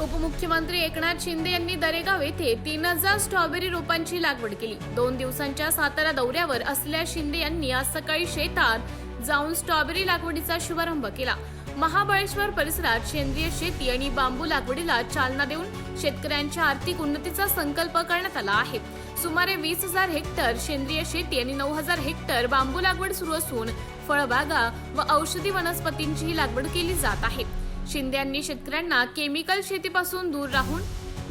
उपमुख्यमंत्री एकनाथ शिंदे यांनी दरेगाव येथे तीन हजार स्ट्रॉबेरी रोपांची लागवड केली. दोन दिवसांच्या सातारा दौऱ्यावर असलेल्या शिंदे यांनी आज सकाळी शेतात जाऊन स्ट्रॉबेरी लागवडीचा शुभारंभ केला. महाबळेश्वर परिसरात सेंद्रिय शेती आणि बांबू लागवडीला चालना देऊन शेतकऱ्यांच्या आर्थिक उन्नतीचा संकल्प करण्यात आला आहे. सुमारे वीस हजार हेक्टर सेंद्रिय शेती आणि नऊ हजार हेक्टर बांबू लागवड सुरू असून फळबागा व औषधी वनस्पतींचीही लागवड केली जात आहे. शिंदे यांनी शेतकऱ्यांना केमिकल शेतीपासून दूर राहून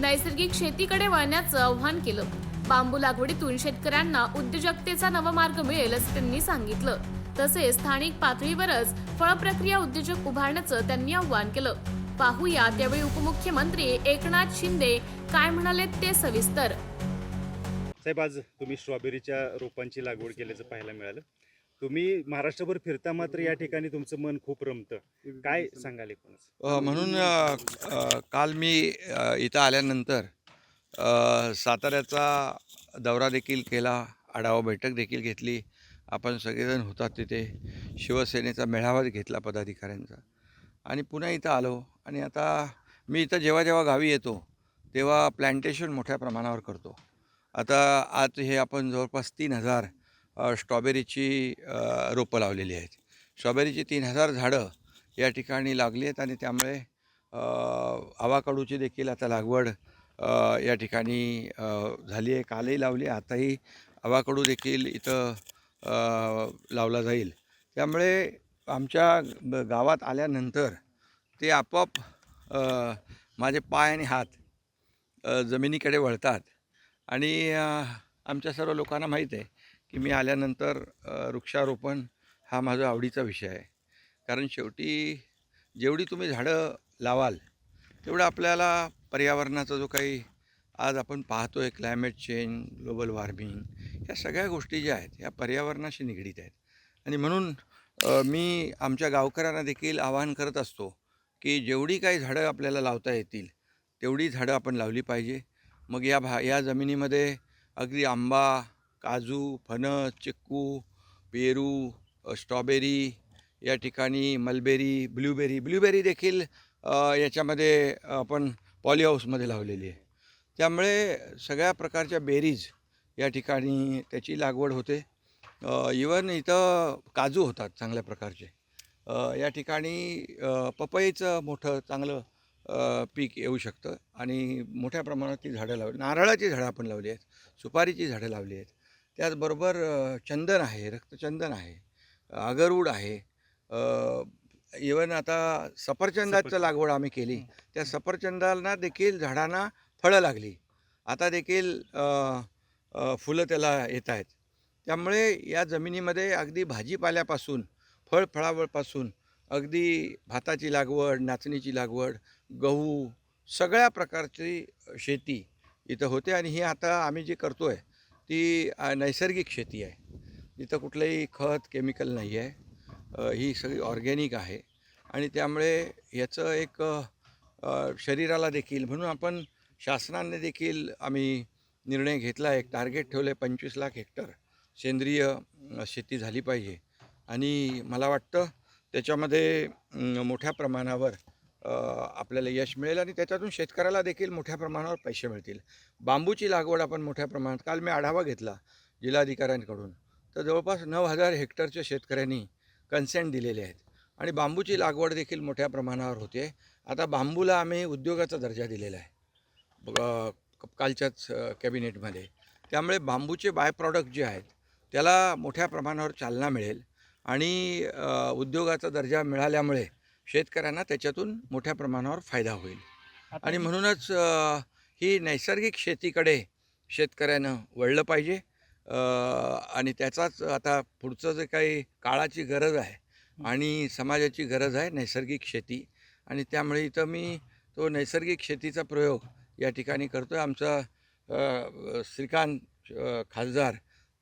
नैसर्गिक शेतीकडे वळण्याचं आवाहन केलं. बांबू लागवडीतून शेतकऱ्यांना उद्योजकतेचा नवा मार्ग मिळेल असं त्यांनी सांगितलं. तसेच स्थानिक पातळीवरच फळप्रक्रिया उद्योजक उभारण्याचं त्यांनी आव्हान केलं. पाहूया त्यावेळी उपमुख्यमंत्री एकनाथ शिंदे काय म्हणाले ते सविस्तर. साहेब आज तुम्ही स्ट्रॉबेरीच्या रोपांची लागवड केल्याचं पाहायला मिळालं. तुम्ही महाराष्ट्रभर फिरता मात्र या ठिकाणी तुमचं मन खूप रमतं. काय सांगाल एकूणच? अ, म्हणून अ, अ, काल मी अ, इथं आल्यानंतर अ, साताऱ्याचा दौरा देखील केला आढावा बैठक देखील घेतली. आपण सगळेजण होतात तिथे. शिवसेनेचा मेळावा घेतला पदाधिकाऱ्यांचा. आणि पुन्हा इथं आलो. आणि आता मी इथं जेव्हा जेव्हा गावी येतो तेव्हा प्लॅन्टेशन मोठ्या प्रमाणावर करतो. आता आज हे आपण जवळपास तीन हजार स्ट्रॉबेरीची रोपं लावलेली आहेत. स्ट्रॉबेरीची तीन हजार झाडं या ठिकाणी लागली आहेत आणि त्यामुळे आवाकाडूची आवाकडूची देखील आता लागवड या ठिकाणी झाली आहे. कालही लावली आहे. आताही आवाकडू देखील इथं लावला जाईल. त्यामुळे आमच्या गावात आल्यानंतर ते आपोआप माझे पाय आणि हात जमिनीकडे वळतात. आणि आमच्या सर्व लोकांना माहीत आहे की मी आल्यानंतर वृक्षारोपण हा माझा आवडीचा विषय आहे. कारण शेवटी जेवढी तुम्ही झाडं लावाल तेवढं आपल्याला पर्यावरणाचा जो काही आज आपण पाहतो आहे क्लायमेट चेंज ग्लोबल वॉर्मिंग या सगळ्या गोष्टी ज्या आहेत ह्या पर्यावरणाशी निगडीत आहेत. आणि म्हणून मी आमच्या गावकऱ्यांना देखील आवाहन करत असतो की जेवढी काही झाडं आपल्याला लावता येतील तेवढी झाडं आपण लावली पाहिजे. मग या भा या जमिनीमध्ये अगदी आंबा काजू फणस चिक्कू पेरू स्ट्रॉबेरी या ठिकाणी मलबेरी ब्ल्यूबेरी ब्लूबेरी देखील याच्यामध्ये आपण पॉलीहाऊसमध्ये लावलेली आहे. त्यामुळे सगळ्या प्रकारच्या बेरीज या ठिकाणी त्याची लागवड होते. इवन इथं काजू होतात चांगल्या प्रकारचे. या ठिकाणी पपईचं मोठं चांगलं पीक येऊ शकतं आणि मोठ्या प्रमाणात ती झाडं लावली नारळाची झाडं आपण लावली आहेत सुपारीची झाडं लावली आहेत. त्याचबरोबर चंदन आहे रक्तचंदन आहे अगरवूड आहे इवन आता सफरचंदाचं सफरचंद. लागवड आम्ही केली. त्या सफरचंदांना देखील झाडांना फळं लागली. आता देखील फुलं त्याला येत आहेत. त्यामुळे या जमिनीमध्ये अगदी भाजीपाल्यापासून फळ फळावळपासून अगदी भाताची लागवड नाचणीची लागवड गहू सगळ्या प्रकारची शेती इथं होते आणि ही आता आम्ही जी करतो आहे ती नैसर्गिक शेती आहे. तिथं कुठलंही खत केमिकल नाही आहे. ही सगळी ऑर्गॅनिक आहे. आणि त्यामुळे याचं एक शरीराला देखील म्हणून आपण शासनाने देखील आम्ही निर्णय घेतला एक टार्गेट ठेवलं आहे पंचवीस लाख हेक्टर सेंद्रिय शेती झाली पाहिजे. आणि मला वाटतं त्याच्यामध्ये मोठ्या प्रमाणावर आपल्याला यश मिळेल आणि त्याच्यातून शेतकऱ्याला देखील मोठ्या प्रमाणावर पैसे मिळतील. बांबूची लागवड आपण मोठ्या प्रमाणात काल मी आढावा घेतला जिल्हाधिकाऱ्यांकडून. तर जवळपास नऊ हजार हेक्टरच्या शेतकऱ्यांनी कन्सेंट दिलेले आहेत. आणि बांबूची लागवड देखील मोठ्या प्रमाणावर होते. आता बांबूला आम्ही उद्योगाचा दर्जा दिलेला आहे. कालच्याच कॅबिनेटमध्ये. त्यामुळे बांबूचे बाय प्रॉडक्ट जे आहेत त्याला मोठ्या प्रमाणावर चालना मिळेल. आणि उद्योगाचा दर्जा मिळाल्यामुळे शेतकऱ्यांना त्याच्यातून मोठ्या प्रमाणावर फायदा होईल. आणि म्हणूनच ही नैसर्गिक शेतीकडे शेतकऱ्यानं वळलं पाहिजे. आणि त्याचाच आता पुढचं जे काही काळाची गरज आहे आणि समाजाची गरज आहे नैसर्गिक शेती. आणि त्यामुळे इथं मी तो नैसर्गिक शेतीचा प्रयोग या ठिकाणी करतो आहे आमचा श्रीकांत खासदार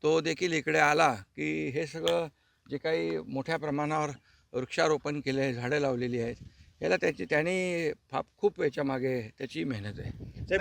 तो देखील इकडे आला की हे सगळं जे काही मोठ्या प्रमाणावर वृक्षारोपण केले आहे झाडं लावलेली आहेत. याला त्याची त्याने फा खूप याच्यामागे त्याची मेहनत आहे.